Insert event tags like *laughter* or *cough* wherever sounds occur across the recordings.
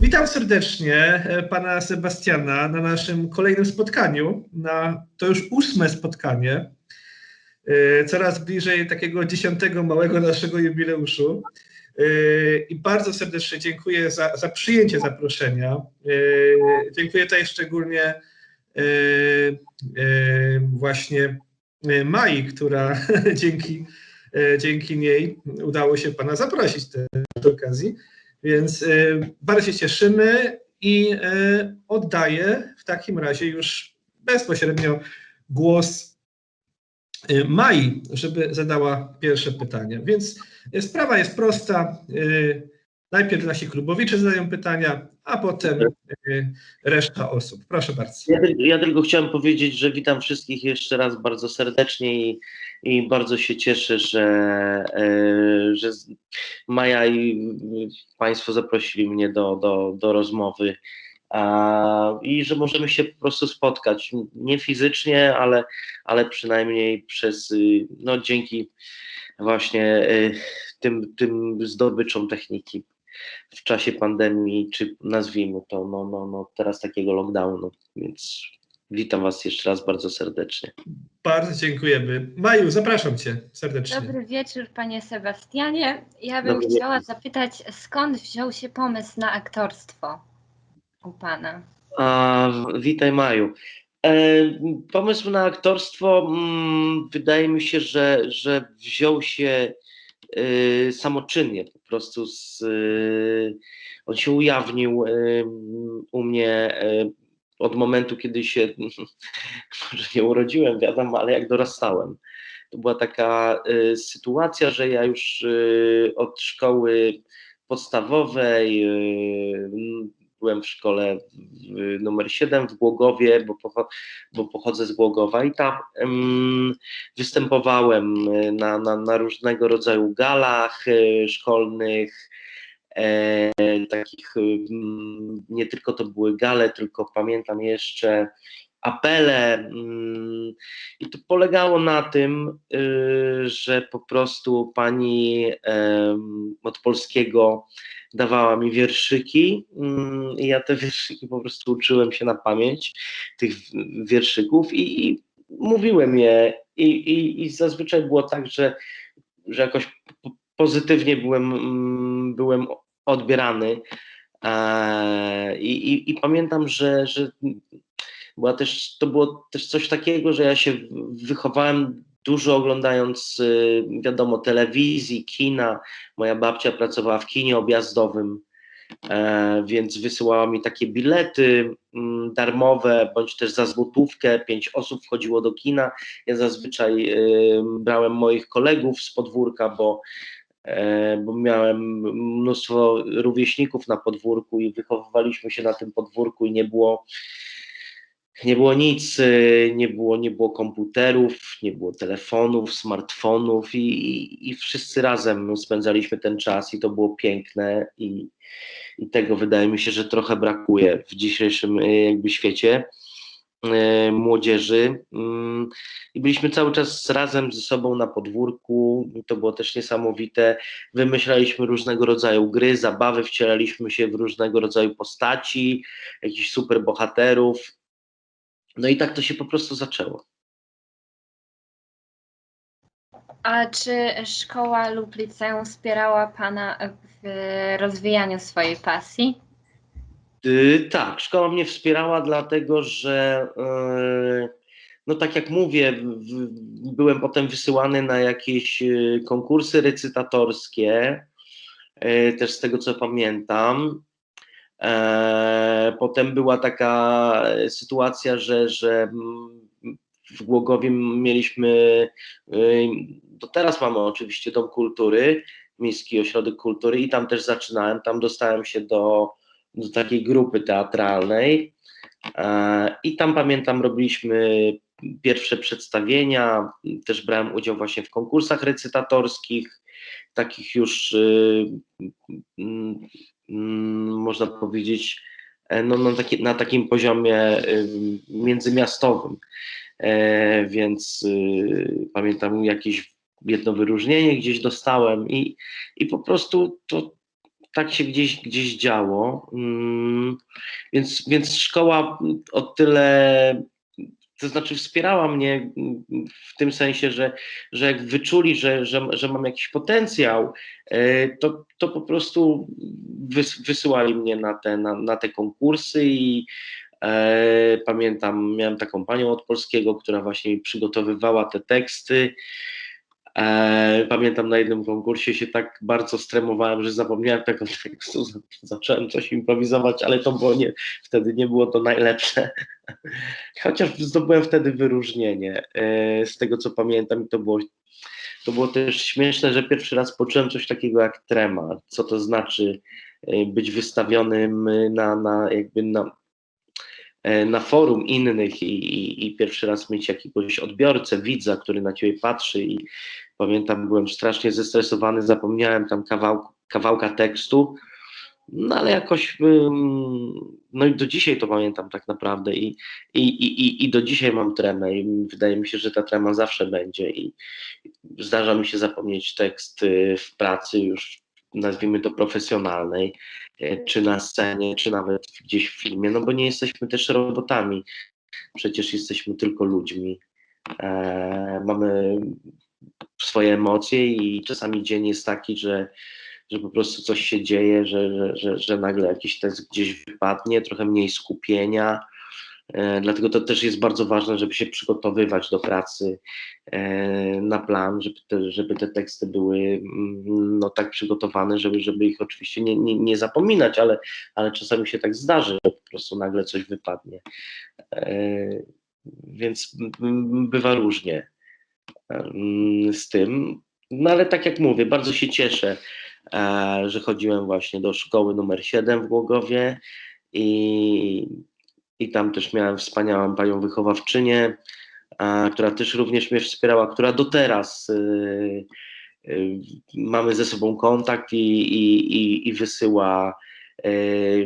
Witam serdecznie e, pana Sebastiana na naszym kolejnym spotkaniu. Na, to już ósme spotkanie, e, coraz bliżej takiego dziesiątego małego naszego jubileuszu. E, I bardzo serdecznie dziękuję za, za przyjęcie zaproszenia. Dziękuję tutaj szczególnie właśnie Mai, która *laughs* dzięki, dzięki niej udało się pana zaprosić do okazji. Więc y, bardzo się cieszymy i y, oddaję w takim razie już bezpośrednio głos y, Mai, żeby zadała pierwsze pytanie. Więc sprawa jest prosta. Najpierw nasi klubowicze zadają pytania, a potem reszta osób. Proszę bardzo. Ja, ja, tylko chciałem powiedzieć, że witam wszystkich jeszcze raz bardzo serdecznie i i bardzo się cieszę, że, e, że Maja i Państwo zaprosili mnie do, do, do rozmowy i że możemy się po prostu spotkać, nie fizycznie, ale, ale przynajmniej przez, no dzięki właśnie e, tym, tym zdobyczom techniki w czasie pandemii, czy nazwijmy to, no, no, no teraz takiego lockdownu, więc Witam Was jeszcze raz bardzo serdecznie. Bardzo dziękujemy. Maju, zapraszam Cię serdecznie. Dobry wieczór, Panie Sebastianie. Ja bym Dobry chciała wieczór. zapytać, skąd wziął się pomysł na aktorstwo u Pana? A, witaj, Maju. E, pomysł na aktorstwo mm, wydaje mi się, że, że wziął się samoczynnie, po prostu z, e, on się ujawnił e, u mnie od momentu, kiedy się, *laughs* może nie urodziłem, wiadomo, ale jak dorastałem. To była taka y, sytuacja, że ja już y, od szkoły podstawowej y, byłem w szkole numer 7 w Głogowie, bo, pocho bo pochodzę z Głogowa i tam występowałem na, na, na różnego rodzaju galach szkolnych, e, takich, mm, nie tylko to były gale, tylko pamiętam jeszcze apele mm, i to polegało na tym, y, że po prostu pani od polskiego dawała mi wierszyki mm, i ja te wierszyki po prostu uczyłem się na pamięć tych wierszyków i, i mówiłem je i, i, i zazwyczaj było tak, że, że jakoś pozytywnie byłem, byłem odbierany. E, I, i, i pamiętam, że, że była też, to było też coś takiego, że ja się wychowałem dużo oglądając, y, wiadomo, telewizji, kina. Moja babcia pracowała w kinie objazdowym, e, więc wysyłała mi takie bilety mm, darmowe, bądź też za złotówkę. Pięć osób wchodziło do kina. Ja zazwyczaj brałem moich kolegów z podwórka, bo E, bo miałem mnóstwo rówieśników na podwórku i wychowywaliśmy się na tym podwórku i nie było nie było nic, e, nie było, nie było komputerów, nie było telefonów, smartfonów i, i, i wszyscy razem spędzaliśmy ten czas i to było piękne i, i tego wydaje mi się, że trochę brakuje w dzisiejszym e, jakby świecie. E, młodzieży mm, i byliśmy cały czas razem ze sobą na podwórku. To było też niesamowite. Wymyślaliśmy różnego rodzaju gry, zabawy, wcielaliśmy się w różnego rodzaju postaci, jakichś super bohaterów. No i tak to się po prostu zaczęło. A czy szkoła lub liceum wspierała Pana w rozwijaniu swojej pasji? Yy, tak, szkoła mnie wspierała, dlatego że, yy, no tak jak mówię, w, byłem potem wysyłany na jakieś yy, konkursy recytatorskie, yy, też z tego co pamiętam. E, potem była taka sytuacja, że, że w Głogowie mieliśmy, yy, to teraz mamy oczywiście Dom Kultury, Miejski Ośrodek Kultury i tam też zaczynałem, tam dostałem się do do takiej grupy teatralnej. E, I tam pamiętam, robiliśmy pierwsze przedstawienia, też brałem udział właśnie w konkursach recytatorskich, takich już y, mm, można powiedzieć e, no, na, taki, na takim poziomie y, międzymiastowym. E, więc y, pamiętam jakieś jedno wyróżnienie gdzieś dostałem i, i po prostu to tak się gdzieś, gdzieś działo. Mm, Więc, więc szkoła o tyle, to znaczy wspierała mnie w tym sensie, że, że jak wyczuli, że, że, że mam jakiś potencjał, e, to, to po prostu wys, wysyłali mnie na te, na, na te konkursy i e, pamiętam, miałem taką panią od polskiego, która właśnie przygotowywała te teksty. E, Pamiętam na jednym konkursie się tak bardzo stremowałem, że zapomniałem tego tekstu, zacząłem coś improwizować, ale to było nie, wtedy nie było to najlepsze. *laughs* Chociaż zdobyłem wtedy wyróżnienie e, z tego co pamiętam i to było, to było też śmieszne, że pierwszy raz poczułem coś takiego jak trema, co to znaczy e, być wystawionym na, na jakby na, na forum innych i, i, i pierwszy raz mieć jakiegoś odbiorcę, widza, który na ciebie patrzy i pamiętam, byłem strasznie zestresowany, zapomniałem tam kawał, kawałka tekstu, no ale jakoś, no i do dzisiaj to pamiętam tak naprawdę i, i, i, i- do dzisiaj mam tremę i wydaje mi się, że ta trema zawsze będzie i zdarza mi się zapomnieć tekst y, w pracy już, nazwijmy to profesjonalnej, y, czy na scenie, czy nawet gdzieś w filmie, no bo nie jesteśmy też robotami, przecież jesteśmy tylko ludźmi. E, mamy swoje emocje i czasami dzień jest taki, że, że po prostu coś się dzieje, że, że, że, że nagle jakiś tekst gdzieś wypadnie, trochę mniej skupienia. E, Dlatego to też jest bardzo ważne, żeby się przygotowywać do pracy e, na plan, żeby te, żeby te teksty były mm, no, tak przygotowane, żeby, żeby ich oczywiście nie, nie, nie zapominać, ale, ale czasami się tak zdarzy, że po prostu nagle coś wypadnie. E, Więc bywa różnie z tym. No ale tak jak mówię, bardzo się cieszę, e, że chodziłem właśnie do szkoły numer 7 w Głogowie i, i tam też miałem wspaniałą panią wychowawczynię, e, która też również mnie wspierała, która do teraz y, y, mamy ze sobą kontakt i, i, i, i wysyła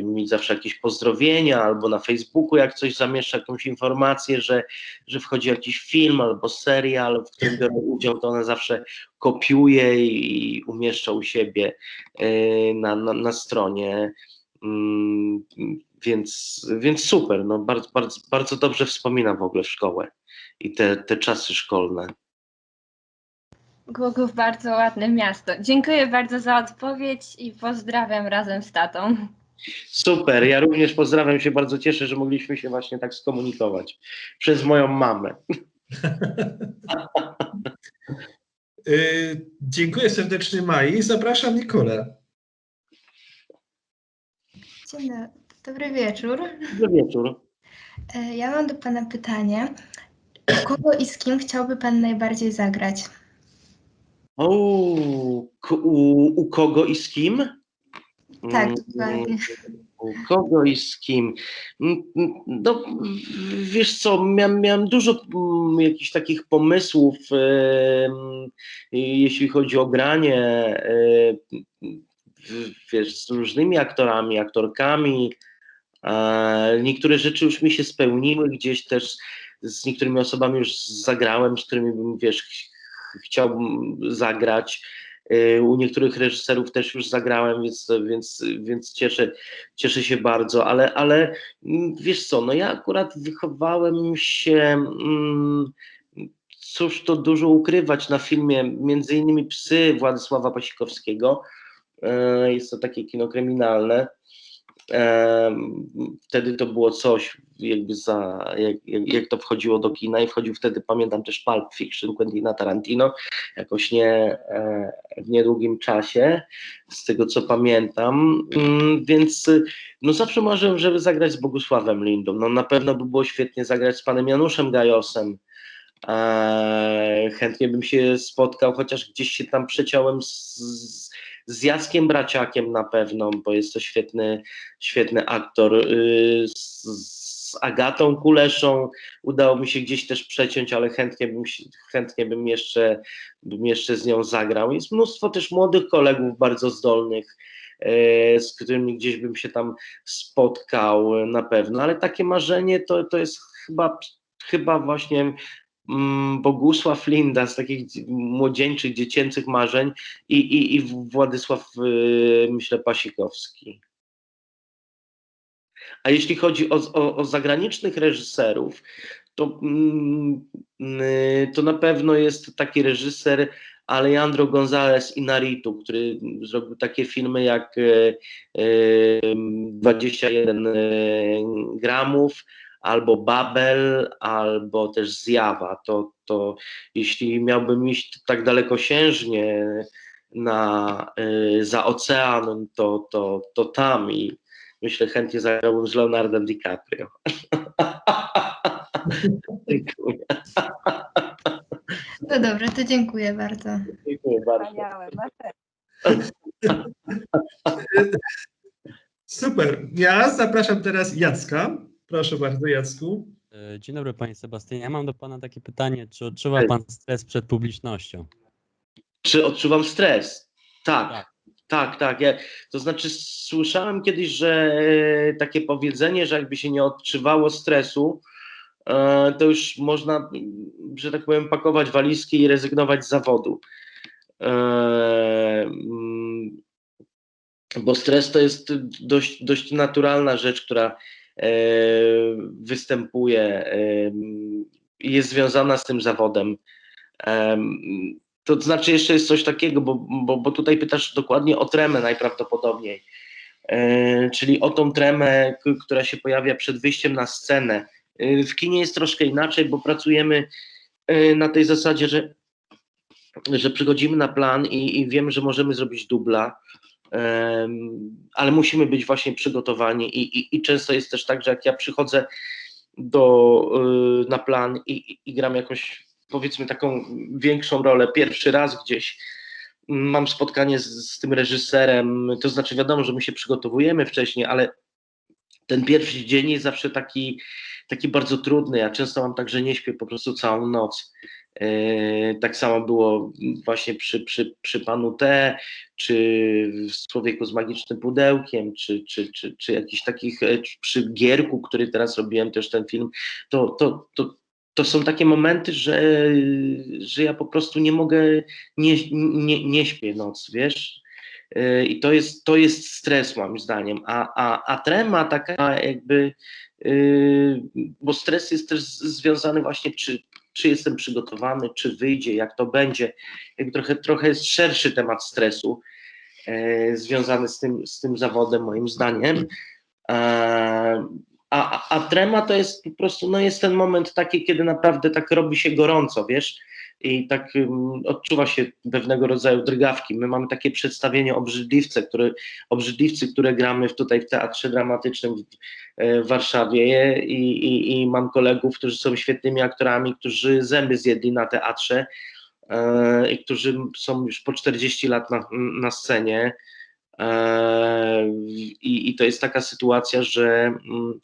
mi zawsze jakieś pozdrowienia albo na Facebooku jak coś zamieszcza jakąś informację, że, że wchodzi jakiś film albo serial, w którym biorę udział, to ona zawsze kopiuje i umieszcza u siebie y, na, na, na stronie. Mm, Więc, więc super, no bardzo, bardzo, bardzo dobrze wspominam w ogóle szkołę i te, te czasy szkolne. Głogów bardzo ładne miasto. Dziękuję bardzo za odpowiedź i pozdrawiam razem z tatą. Super, ja również pozdrawiam się, bardzo cieszę, że mogliśmy się właśnie tak skomunikować przez moją mamę. *laughs* Y, Dziękuję serdecznie Mai. Zapraszam Nikolę. Dzień dobry. Dobry wieczór. Dobry wieczór. E, Ja mam do Pana pytanie. Kogo i z kim chciałby Pan najbardziej zagrać? O, u, u kogo i z kim? Tak, Mm, dokładnie. U kogo i z kim? Mm, mm, No, wiesz co, miałem, miałem dużo jakichś takich pomysłów, jeśli chodzi o granie, e, wiesz, z różnymi aktorami, aktorkami. E, Niektóre rzeczy już mi się spełniły, gdzieś też z niektórymi osobami już zagrałem, z którymi bym, wiesz, chciałbym zagrać. E, U niektórych reżyserów też już zagrałem, więc, więc, więc cieszę, cieszę się bardzo, ale, ale mm, wiesz co, no ja akurat wychowałem się, mm, cóż to dużo ukrywać na filmie, między innymi Psy Władysława Pasikowskiego. E, Jest to takie kino kryminalne. Em, Wtedy to było coś, jakby za, jak, jak, jak to wchodziło do kina i wchodził wtedy, pamiętam też Pulp Fiction Quentina Tarantino, jakoś nie e, w niedługim czasie, z tego co pamiętam, Mm, więc no zawsze marzyłem, żeby zagrać z Bogusławem Lindą, no na pewno by było świetnie zagrać z panem Januszem Gajosem, E, chętnie bym się spotkał, chociaż gdzieś się tam przeciąłem z, z, z Jackiem Braciakiem na pewno, bo jest to świetny, świetny aktor. Y, Z, z Agatą Kuleszą udało mi się gdzieś też przeciąć, ale chętnie bym, chętnie bym, jeszcze, bym jeszcze z nią zagrał. Jest mnóstwo też młodych kolegów bardzo zdolnych, e, z którymi gdzieś bym się tam spotkał na pewno, ale takie marzenie to, to jest chyba, chyba właśnie mm, Bogusław Linda z takich dzi- młodzieńczych, dziecięcych marzeń i, i, i Władysław, y, myślę, Pasikowski. A jeśli chodzi o, o, o zagranicznych reżyserów, to, mm, y, to na pewno jest taki reżyser Alejandro González Inarritu, który zrobił takie filmy jak e, e, 21 e, gramów, albo Babel, albo też Zjawa. To, to jeśli miałbym iść tak dalekosiężnie na, za ocean, to, to, to tam i myślę chętnie zagrałbym z Leonardem DiCaprio. Dziękuję. *laughs* No dobrze, to dziękuję bardzo. Dziękuję bardzo. *laughs* Super. Ja zapraszam teraz Jacka. Proszę bardzo, Jacku. E, Dzień dobry panie Sebastianie. Ja mam do pana takie pytanie, czy odczuwa pan stres przed publicznością? Czy odczuwam stres? Tak, Tak. Tak, tak. Ja, to znaczy, słyszałem kiedyś, że e, takie powiedzenie, że jakby się nie odczuwało stresu, e, to już można, że tak powiem, pakować walizki i rezygnować z zawodu. E, mm, Bo stres to jest dość, dość naturalna rzecz, która występuje i jest związana z tym zawodem. To znaczy jeszcze jest coś takiego, bo, bo, bo tutaj pytasz dokładnie o tremę najprawdopodobniej, e, czyli o tą tremę, która się pojawia przed wyjściem na scenę. E, w kinie jest troszkę inaczej, bo pracujemy e, na tej zasadzie, że, że przychodzimy na plan i, i wiemy, że możemy zrobić dubla, ale musimy być właśnie przygotowani i, i, i często jest też tak, że jak ja przychodzę do, na plan i, i, i gram jakąś powiedzmy taką większą rolę pierwszy raz gdzieś, mam spotkanie z, z tym reżyserem, to znaczy wiadomo, że my się przygotowujemy wcześniej, ale ten pierwszy dzień jest zawsze taki, taki bardzo trudny. Ja często mam tak, że nie śpię po prostu całą noc. Yy, tak samo było właśnie przy, przy, przy panu T, czy w człowieku z magicznym pudełkiem, czy, czy, czy, czy jakichś takich, e, czy przy Gierku, który teraz robiłem też ten film, to, to, to, to są takie momenty, że, że ja po prostu nie mogę, nie, nie, nie śpię noc, wiesz? Yy, I to jest, to jest stres moim zdaniem, a, a, a trema taka jakby, yy, bo stres jest też związany właśnie, czy, czy jestem przygotowany, czy wyjdzie, jak to będzie, jakby trochę, trochę jest szerszy temat stresu yy, związany z tym, z tym zawodem moim zdaniem. A, a, trema to jest po prostu, no jest ten moment taki, kiedy naprawdę tak robi się gorąco, wiesz, i tak ym, odczuwa się pewnego rodzaju drgawki. My mamy takie przedstawienie Obrzydliwce, które, Obrzydliwcy, które gramy w, tutaj w Teatrze Dramatycznym w, e, w Warszawie i, i, i mam kolegów, którzy są świetnymi aktorami, którzy zęby zjedli na teatrze e, i którzy są już po 40 lat na, na scenie. E, i, I to jest taka sytuacja, że, mm,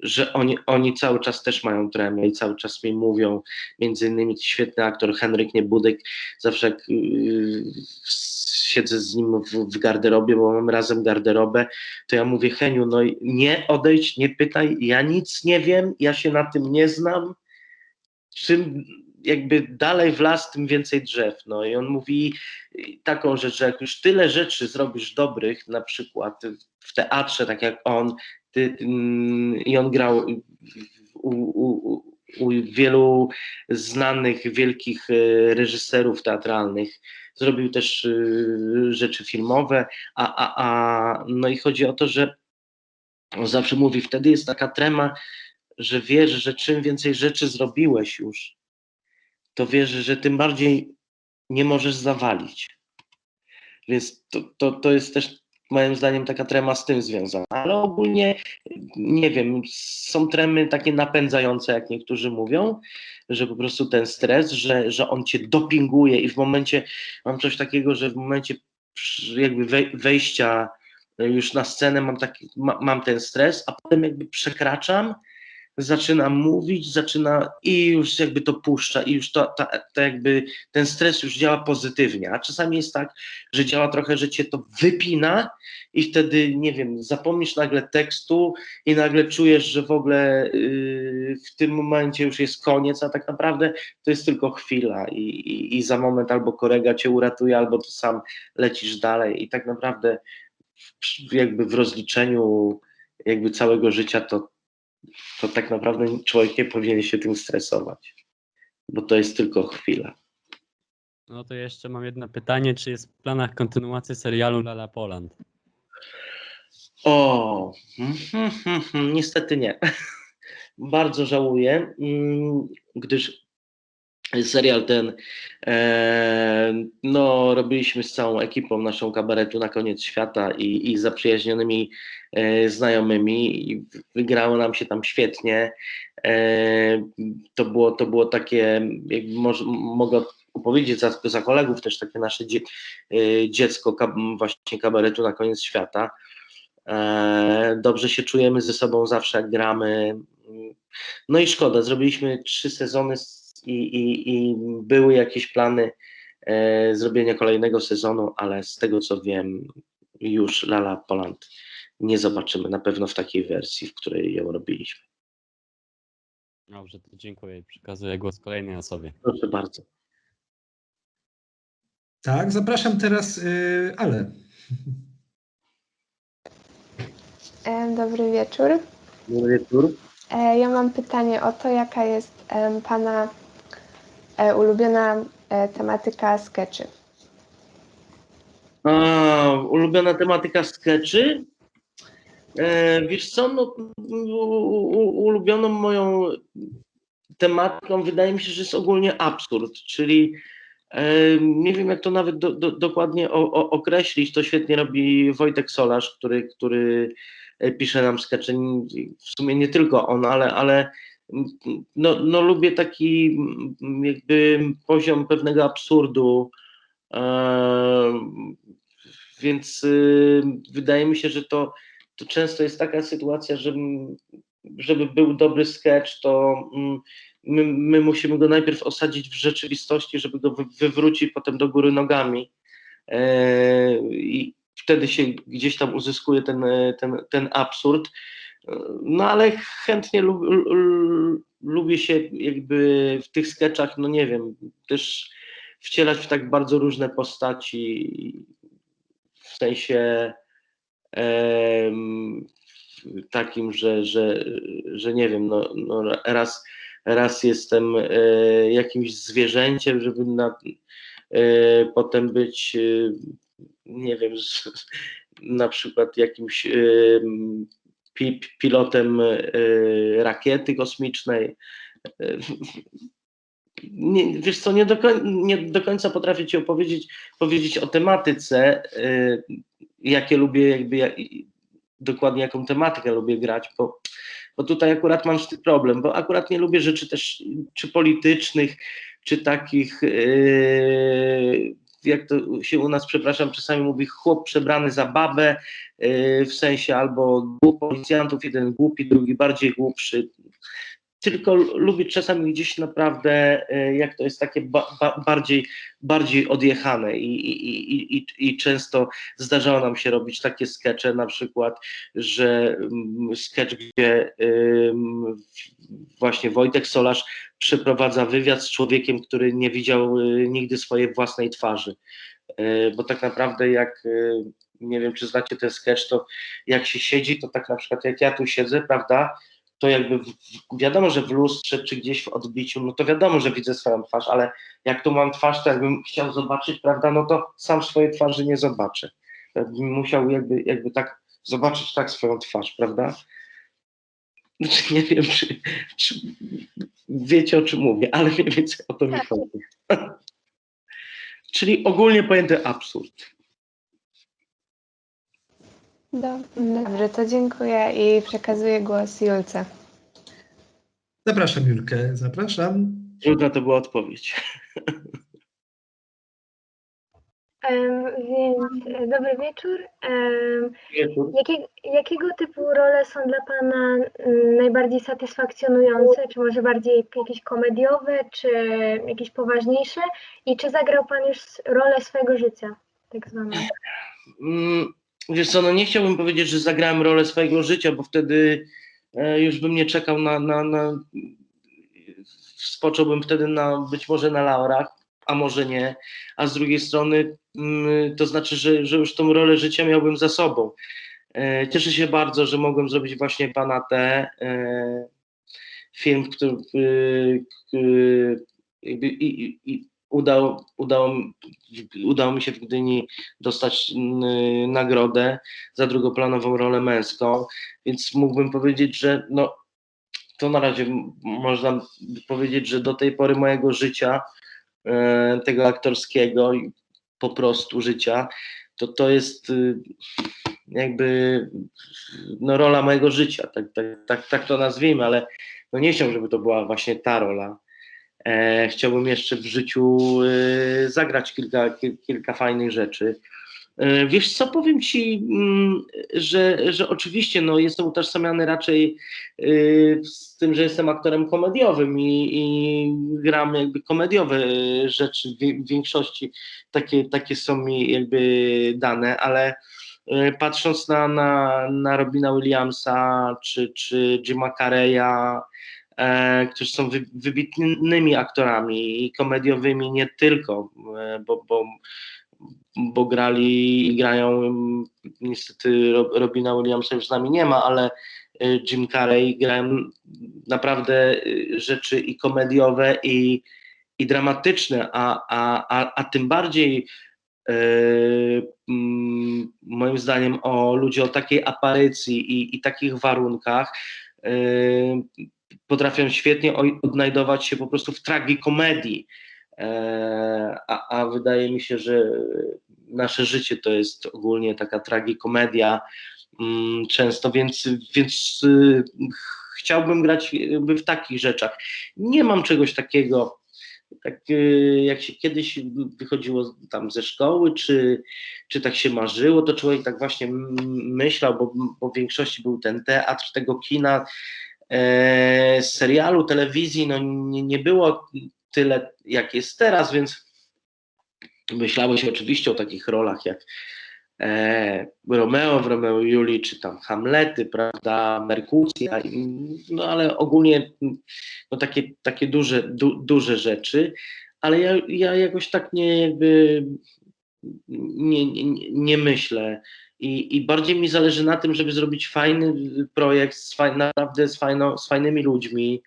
że oni, oni cały czas też mają tremę i cały czas mi mówią, między innymi świetny aktor Henryk Niebudek, zawsze jak yy, siedzę z nim w, w garderobie, bo mamy razem garderobę, to ja mówię Heniu, no nie odejdź, nie pytaj, ja nic nie wiem, ja się na tym nie znam, czym jakby dalej w las, tym więcej drzew. No i on mówi taką rzecz, że jak już tyle rzeczy zrobisz dobrych, na przykład w teatrze, tak jak on, ty, mm, i on grał u, u, u, wielu znanych, wielkich e, reżyserów teatralnych. Zrobił też e, rzeczy filmowe, a, a, a no i chodzi o to, że on zawsze mówi, wtedy jest taka trema, że wiesz, że czym więcej rzeczy zrobiłeś już, to wiesz, że tym bardziej nie możesz zawalić. Więc to, to, to jest też moim zdaniem taka trema z tym związana. Ale ogólnie nie wiem, są tremy takie napędzające, jak niektórzy mówią, że po prostu ten stres, że, że on cię dopinguje i w momencie, mam coś takiego, że w momencie jakby wej- wejścia już na scenę mam, taki, ma, mam ten stres, a potem jakby przekraczam zaczyna mówić, zaczyna i już jakby to puszcza i już to, ta, ta jakby ten stres już działa pozytywnie, a czasami jest tak, że działa trochę, że cię to wypina i wtedy, nie wiem, zapomnisz nagle tekstu i nagle czujesz, że w ogóle yy, w tym momencie już jest koniec, a tak naprawdę to jest tylko chwila i, i, i za moment albo kolega cię uratuje, albo ty sam lecisz dalej. I tak naprawdę w- jakby w rozliczeniu jakby całego życia to, to tak naprawdę człowiek nie powinien się tym stresować, bo to jest tylko chwila. No to jeszcze mam jedno pytanie, czy jest w planach kontynuacji serialu Lala Poland? O, *laughs* niestety nie. *laughs* Bardzo żałuję, mm, gdyż serial ten, e, no, robiliśmy z całą ekipą naszą kabaretu na koniec świata i, i zaprzyjaźnionymi e, znajomymi i wygrało nam się tam świetnie. E, to, było, to było takie, jakby może, mogę opowiedzieć za, za kolegów też takie nasze dzie, e, dziecko właśnie kabaretu na koniec świata. E, Dobrze się czujemy ze sobą zawsze, jak gramy. No i szkoda, zrobiliśmy trzy sezony s- i, i, i były jakieś plany e, zrobienia kolejnego sezonu, ale z tego co wiem, już Lala Poland nie zobaczymy na pewno w takiej wersji, w której ją robiliśmy. Dobrze, to dziękuję. Przekazuję głos kolejnej osobie. Proszę bardzo. Tak, zapraszam teraz y, Ale. E, Dobry wieczór. Dobry wieczór. E, Ja mam pytanie o to, jaka jest Pana ulubiona e, tematyka sketchy. A, ulubiona tematyka sketchy? E, wiesz co, no, u, u, ulubioną moją tematyką wydaje mi się, że jest ogólnie absurd, czyli e, nie wiem jak to nawet do, do, dokładnie o, o, określić, to świetnie robi Wojtek Solarz, który, który e, pisze nam skecze, w sumie nie tylko on, ale, ale no, no lubię taki mm, jakby poziom pewnego absurdu, e, więc y, wydaje mi się, że to, to często jest taka sytuacja, że żeby był dobry sketch, to mm, my, my musimy go najpierw osadzić w rzeczywistości, żeby go wy, wywrócić potem do góry nogami. E, I wtedy się gdzieś tam uzyskuje ten, ten, ten absurd. No ale chętnie lub, lubię się jakby w tych sketchach, no nie wiem, też wcielać w tak bardzo różne postaci, w sensie em, takim, że, że, że nie wiem, no, no raz, raz jestem e, jakimś zwierzęciem, żeby na, e, potem być, e, nie wiem, z, na przykład jakimś pi, pilotem e, rakiety kosmicznej. E, Nie, wiesz co, nie do, koń, nie do końca potrafię ci opowiedzieć powiedzieć o tematyce, y, jakie lubię, jakby jak, dokładnie jaką tematykę lubię grać, bo, bo tutaj akurat mam problem, bo akurat nie lubię rzeczy też czy politycznych, czy takich, jak to się u nas, przepraszam, czasami mówi chłop przebrany za babę, y, w sensie albo dwóch policjantów, jeden głupi, drugi bardziej głupszy, tylko lubię czasami gdzieś naprawdę, e, jak to jest takie ba, ba, bardziej, bardziej odjechane I, i, i, i, często zdarzało nam się robić takie skecze, na przykład, że mm, sketch, gdzie ym, właśnie Wojtek Solarz przeprowadza wywiad z człowiekiem, który nie widział y, nigdy swojej własnej twarzy. Y, Bo tak naprawdę jak, y, nie wiem czy znacie ten sketch, to jak się siedzi, to tak na przykład jak ja tu siedzę, prawda, to jakby w, wiadomo, że w lustrze czy gdzieś w odbiciu, no to wiadomo, że widzę swoją twarz, ale jak tu mam twarz, to jakbym chciał zobaczyć, prawda, no to sam swojej twarzy nie zobaczę. Bym musiał jakby, jakby tak zobaczyć tak swoją twarz, prawda? Znaczy, nie wiem, czy, czy wiecie o czym mówię, ale mniej więcej o to mi Tak. chodzi. *laughs* Czyli ogólnie pojęty absurd. Do, dobrze, to dziękuję i przekazuję głos Julce. Zapraszam Julkę, zapraszam. Trudna to była odpowiedź. Em, więc e, dobry wieczór. Wieczór. jakie, jakiego typu role są dla Pana mm, najbardziej satysfakcjonujące? Czy może bardziej jakieś komediowe, czy jakieś poważniejsze? I czy zagrał Pan już rolę swojego życia, tak zwaną? Mm, Wiesz co, no nie chciałbym powiedzieć, że zagrałem rolę swojego życia, bo wtedy e, już bym nie czekał na, na, na spocząłbym wtedy na, być może na laurach, a może nie, a z drugiej strony mm, to znaczy, że, że już tą rolę życia miałbym za sobą. E, Cieszę się bardzo, że mogłem zrobić właśnie Pana T, e, film, który jakby i, i, i udał, udało, udało mi się w Gdyni dostać y, nagrodę za drugoplanową rolę męską, więc mógłbym powiedzieć, że no, to na razie można powiedzieć, że do tej pory mojego życia, e, tego aktorskiego po prostu życia, to to jest y, jakby no, rola mojego życia, tak, tak, tak, tak to nazwijmy, ale no nie chciałbym, żeby to była właśnie ta rola. E, chciałbym jeszcze w życiu e, zagrać kilka, kil, kilka fajnych rzeczy. E, wiesz co, powiem Ci, mm, że, że oczywiście no, jestem utożsamiany raczej z tym, że jestem aktorem komediowym i, i gram jakby komediowe rzeczy, w, w większości takie, takie są mi jakby dane, ale patrząc na, na, na Robina Williamsa czy, czy Jima Carreya, którzy są wy, wybitnymi aktorami komediowymi nie tylko, e, bo, bo, bo grali i grają, niestety Ro- Robina Williamsa już z nami nie ma, ale e, Jim Carrey grają naprawdę e, rzeczy i komediowe i, i dramatyczne, a, a, a, a tym bardziej e, mm, moim zdaniem o ludzie o takiej aparycji i, i takich warunkach e, potrafią świetnie odnajdować się po prostu w tragikomedii. E, a, a wydaje mi się, że nasze życie to jest ogólnie taka tragikomedia mm, często, więc, więc y, chciałbym grać w takich rzeczach. Nie mam czegoś takiego, tak y, jak się kiedyś wychodziło tam ze szkoły, czy, czy tak się marzyło, to człowiek tak właśnie myślał, bo, bo w większości był ten teatr tego kina, serialu, telewizji, no nie, nie było tyle, jak jest teraz, więc myślało się oczywiście o takich rolach jak e, Romeo w Romeo i Julii, czy tam Hamlety, prawda, Merkucja, no ale ogólnie no, takie, takie duże, du, duże rzeczy, ale ja, ja jakoś tak nie jakby nie, nie- nie myślę i, i bardziej mi zależy na tym, żeby zrobić fajny projekt z faj, naprawdę z, fajno, z fajnymi ludźmi,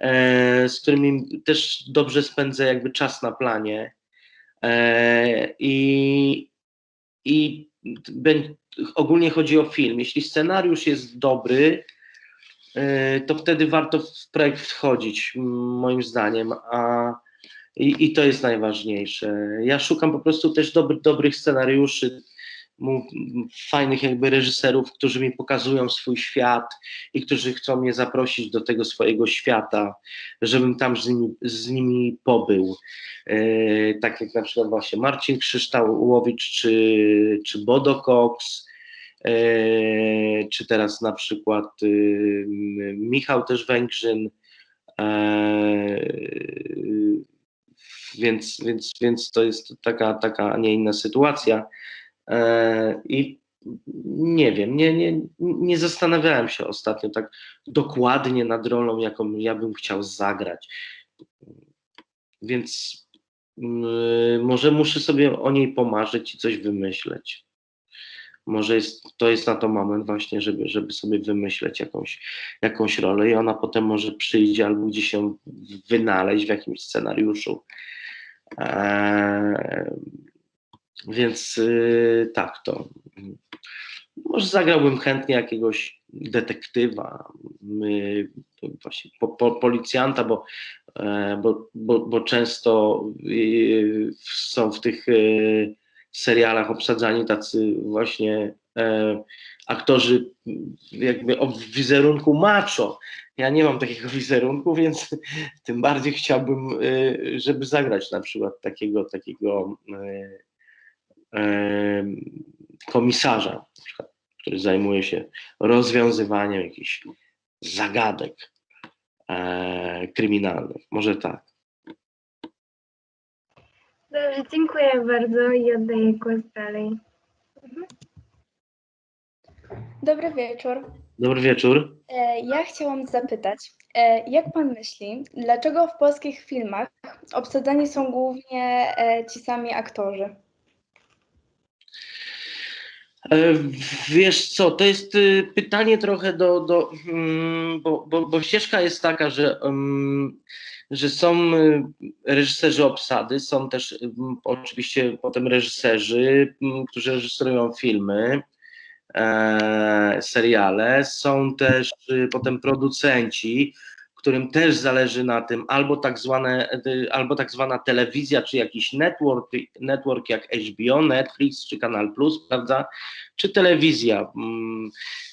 e, z którymi też dobrze spędzę jakby czas na planie e, i, i ogólnie chodzi o film. Jeśli scenariusz jest dobry, e, to wtedy warto w projekt wchodzić, moim zdaniem, a i, i to jest najważniejsze. Ja szukam po prostu też dobry, dobrych scenariuszy, fajnych jakby reżyserów, którzy mi pokazują swój świat i którzy chcą mnie zaprosić do tego swojego świata, żebym tam z nimi, z nimi pobył. E, tak jak na przykład właśnie Marcin Krzyształowicz czy, czy Bodo Cox, e, czy teraz na przykład y, m, Michał też Węgrzyn. E, więc, więc, więc to jest taka, taka, a nie inna sytuacja. E, I nie wiem, nie, nie, nie zastanawiałem się ostatnio tak dokładnie nad rolą, jaką ja bym chciał zagrać. Więc mm, może muszę sobie o niej pomarzyć i coś wymyśleć. Może jest, to jest na to moment właśnie, żeby, żeby sobie wymyśleć jakąś, jakąś rolę i ona potem może przyjdzie albo gdzieś się wynaleźć w jakimś scenariuszu. Eee, więc yy, tak to. Może zagrałbym chętnie jakiegoś detektywa, yy, właśnie po, po, policjanta, bo, e, bo, bo, bo często yy, są w tych yy, serialach obsadzani tacy właśnie e, aktorzy jakby o wizerunku macho. Ja nie mam takiego *laughs* wizerunku, więc tym bardziej chciałbym, y, żeby zagrać na przykład takiego, takiego y, komisarza, na przykład, który zajmuje się rozwiązywaniem jakichś zagadek e, kryminalnych. Może tak. Dobrze, dziękuję bardzo i oddaję głos dalej. Dobry wieczór. Dobry wieczór. E, Ja chciałam zapytać, e, jak pan myśli, dlaczego w polskich filmach obsadzani są głównie ci sami aktorzy? E, Wiesz co, to jest y, pytanie trochę do, do mm, bo, bo, bo ścieżka jest taka, że, mm, że są y, reżyserzy obsady, są też mm, oczywiście potem reżyserzy, mm, którzy reżyserują filmy, e, seriale, są też y, potem producenci, którym też zależy na tym albo tak, zwane, y, albo tak zwana telewizja, czy jakiś network, network jak HBO, Netflix czy Kanal Plus, prawda? czy telewizja. mm,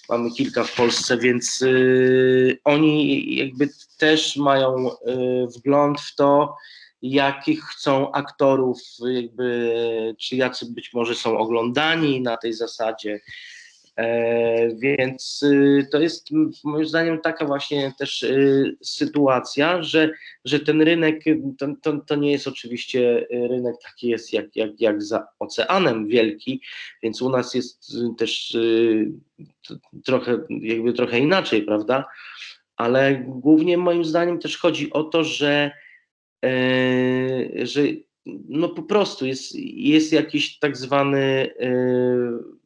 Mamy kilka w Polsce, więc y, oni jakby też mają y, wgląd w to, jakich chcą aktorów, jakby, czy jacy być może są oglądani na tej zasadzie. E, więc y, to jest moim zdaniem taka właśnie też y, sytuacja, że, że ten rynek y, to, to, to nie jest oczywiście rynek taki jest jak, jak, jak za oceanem wielki, więc u nas jest też trochę jakby trochę inaczej, prawda? Ale głównie moim zdaniem też chodzi o to, że, e, że no po prostu jest, jest jakiś tak zwany e,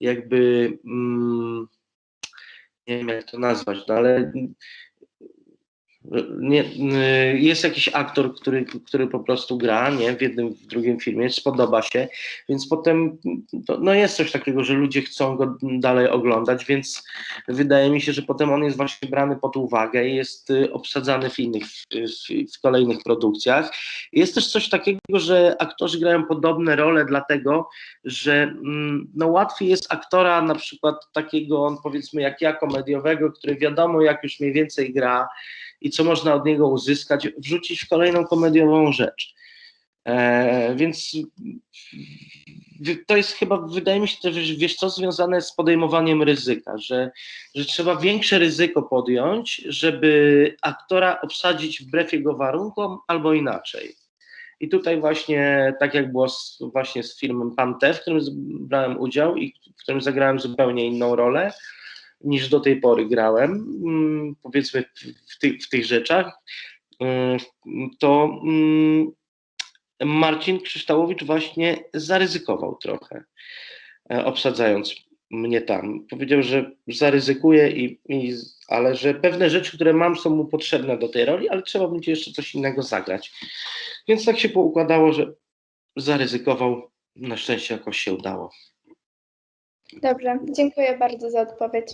jakby mm, nie wiem jak to nazwać, no ale nie, y, jest jakiś aktor, który, który po prostu gra, nie, w jednym, w drugim filmie, spodoba się, więc potem to, no jest coś takiego, że ludzie chcą go dalej oglądać, więc wydaje mi się, że potem on jest właśnie brany pod uwagę i jest y, obsadzany w innych, w, w kolejnych produkcjach. Jest też coś takiego, że aktorzy grają podobne role, dlatego, że mm, no łatwiej jest aktora na przykład takiego, powiedzmy jak ja, komediowego, który wiadomo jak już mniej więcej gra, i co można od niego uzyskać, wrzucić w kolejną komediową rzecz. E, więc to jest chyba, wydaje mi się też, wiesz co, związane z podejmowaniem ryzyka, że, że trzeba większe ryzyko podjąć, żeby aktora obsadzić wbrew jego warunkom albo inaczej. I tutaj właśnie, tak jak było z, właśnie z filmem Pan T, w którym brałem udział i w którym zagrałem zupełnie inną rolę, niż do tej pory grałem, mm, powiedzmy w, tych, w tych rzeczach, mm, to mm, Marcin Krzyształowicz właśnie zaryzykował trochę, e, obsadzając mnie tam. Powiedział, że zaryzykuje, i, i, ale że pewne rzeczy, które mam, są mu potrzebne do tej roli, ale trzeba będzie jeszcze coś innego zagrać. Więc tak się poukładało, że zaryzykował. Na szczęście jakoś się udało. Dobrze, dziękuję bardzo za odpowiedź.